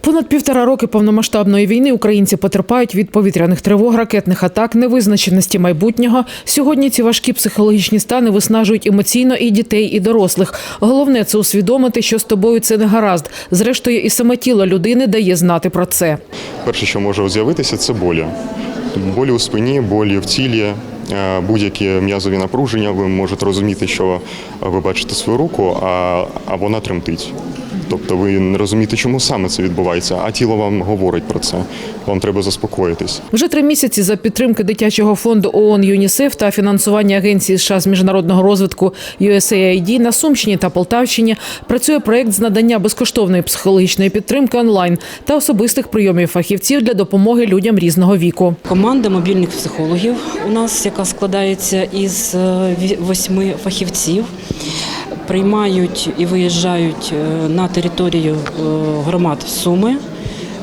Понад півтора роки повномасштабної війни українці потерпають від повітряних тривог, ракетних атак, невизначеності майбутнього. Сьогодні ці важкі психологічні стани виснажують емоційно і дітей, і дорослих. Головне це усвідомити, що з тобою це не гаразд. Зрештою, і саме тіло людини дає знати про це. Перше, що може з'явитися, це болі. Болі у спині, болі в тілі, е, будь-які м'язові напруження. Ви можете розуміти, що ви бачите свою руку, а, вона тремтить. Тобто ви не розумієте, чому саме це відбувається, а тіло вам говорить про це. Вам треба заспокоїтись. Вже три місяці за підтримки дитячого фонду ООН ЮНІСЕФ та фінансування Агенції США з міжнародного розвитку USAID на Сумщині та Полтавщині працює проект з надання безкоштовної психологічної підтримки онлайн та особистих прийомів фахівців для допомоги людям різного віку. Команда мобільних психологів у нас, яка складається із е, восьми фахівців, приймають і виїжджають е, на територію е, громад Суми,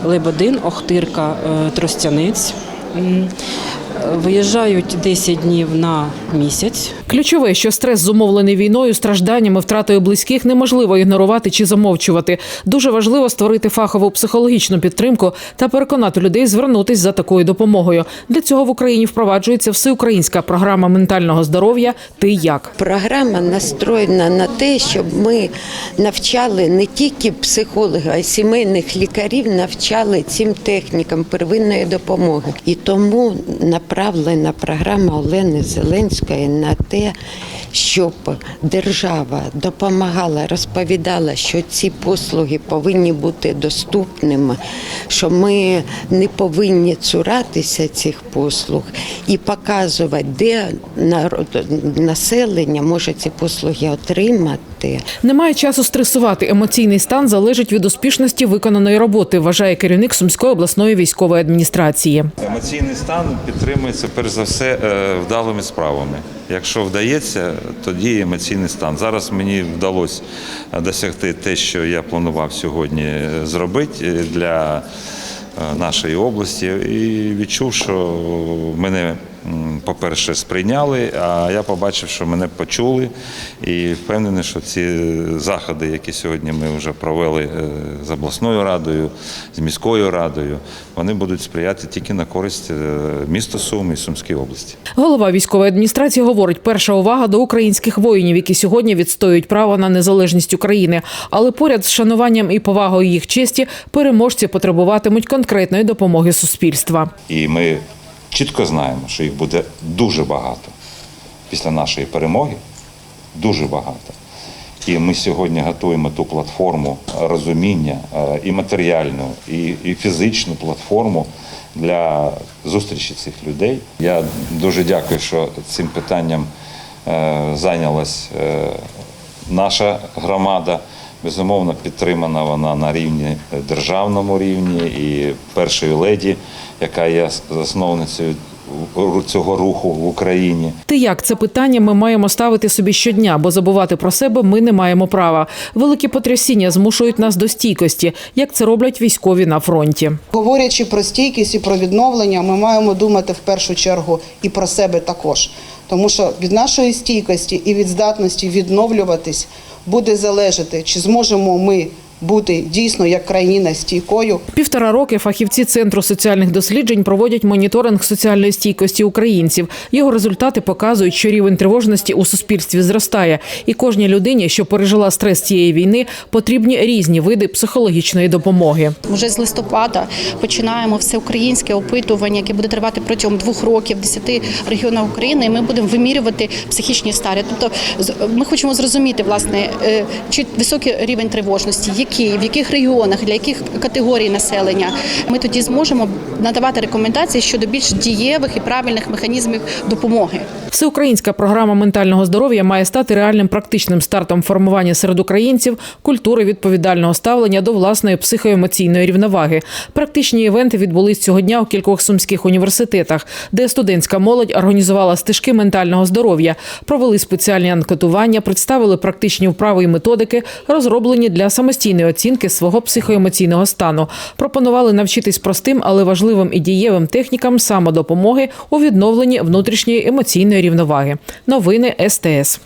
Лебедин, Охтирка, Тростяниць. Е, Виїжджають 10 днів на місяць. Ключове, що стрес зумовлений війною, стражданнями, втратою близьких неможливо ігнорувати чи замовчувати. Дуже важливо створити фахову психологічну підтримку та переконати людей звернутись за такою допомогою. Для цього в Україні впроваджується всеукраїнська програма ментального здоров'я Ти як. Програма настроєна на те, щоб ми навчали не тільки психологів, а й сімейних лікарів, навчали цим технікам первинної допомоги. І тому направлена програма Олени Зеленської на те, щоб держава допомагала, розповідала, що ці послуги повинні бути доступними, що ми не повинні цуратися цих послуг і показувати, де народ, населення може ці послуги отримати. Немає часу стресувати. Емоційний стан залежить від успішності виконаної роботи, вважає керівник Сумської обласної військової адміністрації. Емоційний стан підтримується перш за все е, вдалими справами. Якщо вдається, тоді емоційний стан. Зараз мені вдалося досягти те, що я планував сьогодні е, зробити е, для е, нашої області, і відчув, що мене, по-перше, сприйняли, а я побачив, що мене почули, і впевнений, що ці заходи, які сьогодні ми вже провели е, з обласною радою, з міською радою, вони будуть сприяти тільки на користь е, міста Суми і Сумської області. Голова військової адміністрації говорить: перша увага до українських воїнів, які сьогодні відстоюють право на незалежність України. Але поряд з шануванням і повагою їх честі переможці потребуватимуть конкретної допомоги суспільства. І ми чітко знаємо, що їх буде дуже багато після нашої перемоги. Дуже багато. І ми сьогодні готуємо ту платформу розуміння е, і матеріальну, і, і фізичну платформу для зустрічі цих людей. Я дуже дякую, що цим питанням е, зайнялась е, наша громада. Безумовно, підтримана вона на рівні державному рівні. І першої леді, яка є засновницею цього руху в Україні. Ти як це питання ми маємо ставити собі щодня, бо забувати про себе ми не маємо права. Великі потрясіння змушують нас до стійкості, як це роблять військові на фронті. Говорячи про стійкість і про відновлення, ми маємо думати в першу чергу і про себе також. Тому що від нашої стійкості і від здатності відновлюватись буде залежати, чи зможемо ми бути дійсно як країна стійкою, Півтора роки фахівці центру соціальних досліджень проводять моніторинг соціальної стійкості українців. Його результати показують, що рівень тривожності у суспільстві зростає, і кожній людині, що пережила стрес цієї війни, потрібні різні види психологічної допомоги. Вже з листопада починаємо всеукраїнське опитування, яке буде тривати протягом двох років в 10 регіонах України. І ми будемо вимірювати психічні старі. Тобто, з- ми хочемо зрозуміти, власне, е, чи високий рівень тривожності, який, в яких регіонах, для яких категорій населення. Ми тоді зможемо надавати рекомендації щодо більш дієвих і правильних механізмів допомоги. Всеукраїнська програма ментального здоров'я має стати реальним практичним стартом формування серед українців культури відповідального ставлення до власної психоемоційної рівноваги. Практичні івенти відбулись цього дня у кількох сумських університетах, де студентська молодь організувала стежки ментального здоров'я, провели спеціальні анкетування, представили практичні вправи і методики, розроблені для самостійної оцінки свого психоемоційного стану. Пропонували навчитись простим, але важливим і дієвим технікам самодопомоги у відновленні внутрішньої емоційної рівноваги. Новини СТС.